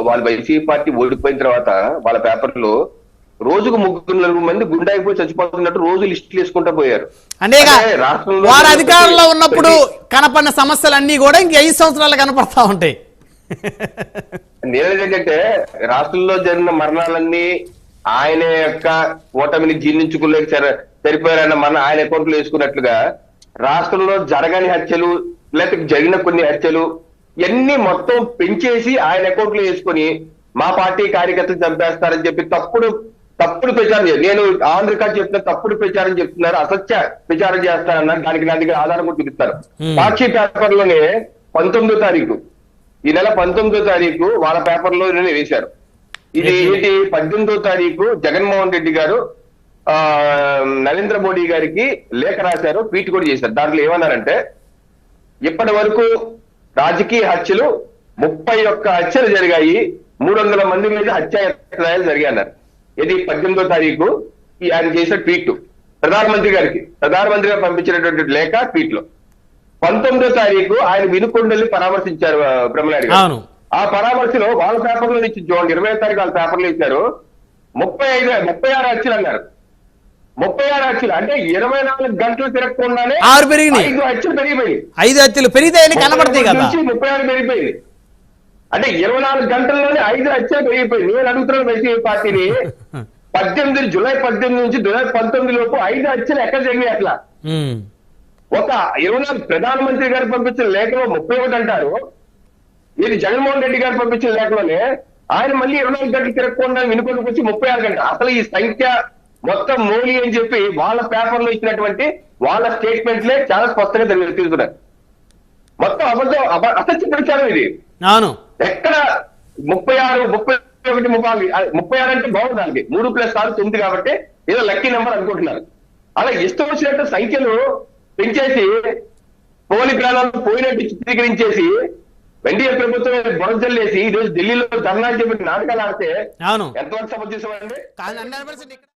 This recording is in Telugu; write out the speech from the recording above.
వాళ్ళు వైసీపీ పార్టీ ఓడిపోయిన తర్వాత వాళ్ళ పేపర్లో రోజుకు ముగ్గురు నలుగురు మంది గుండాయిపోయి చచ్చిపోతున్నట్టు రోజు లిస్టులు వేసుకుంటా పోయారు. అంటే రాష్ట్రంలో వారు అధికారంలో ఉన్నప్పుడు కనపడిన సమస్యలన్నీ కూడా ఇంక ఐదు సంవత్సరాలు కనపడతా ఉంటాయి. నేనేంటంటే రాష్ట్రంలో జరిగిన మరణాలన్నీ ఆయన యొక్క ఓటమిని జీర్ణించుకోలేక సరి- సరిపోయారన్న మన ఆయన అకౌంట్లో వేసుకున్నట్లుగా రాష్ట్రంలో జరగని హత్యలు లేకపోతే జరిగిన కొన్ని హత్యలు ఇవన్నీ మొత్తం పెంచేసి ఆయన అకౌంట్లో వేసుకొని మా పార్టీ కార్యకర్తలు చంపేస్తారని చెప్పి తప్పుడు తప్పుడు ప్రచారం నేను ఆన్ రికార్డ్ చెప్తున్న తప్పుడు ప్రచారం చెప్తున్నారు అసత్య ప్రచారం చేస్తారన్నారు దానికి నా దగ్గర ఆధారం కూడా చూపిస్తారు. సాక్షి పేపర్లోనే పంతొమ్మిదో తారీఖు ఈ నెల పంతొమ్మిదో తారీఖు వాళ్ళ పేపర్లో వేశారు. ఇది ఏంటి? పద్దెనిమిదో తారీఖు జగన్మోహన్ రెడ్డి గారు ఆ నరేంద్ర మోడీ గారికి లేఖ రాశారు ట్వీట్ కూడా చేశారు. దాంట్లో ఏమన్నారంటే ఇప్పటి వరకు రాజకీయ హత్యలు ముప్పై ఒక్క హత్యలు జరిగాయి. మూడు వందల మంది మీద హత్యాయత్నాలు జరిగాయి అన్నారు ఇది పద్దెనిమిదో తారీఖు ఆయన చేసిన ట్వీట్. ప్రధానమంత్రి గారికి ప్రధానమంత్రి గారు పంపించినటువంటి లేఖ ట్వీట్లో పంతొమ్మిదో తారీఖు ఆయన వినుకొండల్ని పరామర్శించారు బ్రహ్మనాయుడు గారు. ఆ పరామర్శలో వాళ్ళ పేపర్లో ఇచ్చి చూడండి ఇరవై తారీఖు వాళ్ళ పేపర్లో ఇచ్చారు. ముప్పై ఐదు ముప్పై ఆరు హత్యలు అన్నారు. ముప్పై ఆరు హత్యలు అంటే ఇరవై నాలుగు గంటలు తిరగకుండానే ఆరు పెరిగినాయి. ఐదు హత్యలు పెరిగిపోయి ఐదు హత్యలు పెరిగితాయని కనపడతాయి కదా. ముప్పై ఆరు పెరిగిపోయింది. అంటే ఇరవై నాలుగు గంటల్లోనే ఐదు హత్యలు పెరిగిపోయింది. నేను అడుగుతున్నాను వైసీపీ పార్టీని. పద్దెనిమిది జూలై పద్దెనిమిది నుంచి జూలై పంతొమ్మిది లోపు ఐదు హత్యలు ఎక్కడ జరిగినాయి అట్లా. ఒక ఇరవై నాలుగు ప్రధానమంత్రి గారు పంపించిన లేఖలో ముప్పై ఒకటి అంటారు. ఇది జగన్మోహన్ రెడ్డి గారు పంపించిన లేఖలోనే ఆయన మళ్ళీ ఇరవై నాలుగు గంటలు తిరగకుండా వినుకొండకు వచ్చి ముప్పై ఆరు గంటలు. అసలు ఈ సంఖ్య మొత్తం మోలీ అని చెప్పి వాళ్ళ పేపర్లో ఇచ్చినటువంటి వాళ్ళ స్టేట్మెంట్లే చాలా స్పష్టంగా తెలుస్తున్నారు మొత్తం అబద్ధం అబ- అసత్య ప్రచారం ఇది. అవును ఎక్కడ ముప్పై ఆరు ముప్పై ఒకటి ముప్పై ముప్పై ఆరు అంటే బాగుంది దానికి. మూడు ప్లస్ ఆరు తొమ్మిది కాబట్టి ఏదో లక్కీ నెంబర్ అనుకుంటున్నారు. అలా ఇష్టం వచ్చినట్టు సంఖ్యలు పెంచేసి పోలి ప్రాణాలు పోయినట్టు చిత్రీకరించేసి ఎన్డీఏ ప్రభుత్వం బొరజల్లేసి ఈ రోజు ఢిల్లీలో ధర్నా చెప్పి నాటకాలు ఆడితే ఎంతవరకు సపోర్ట్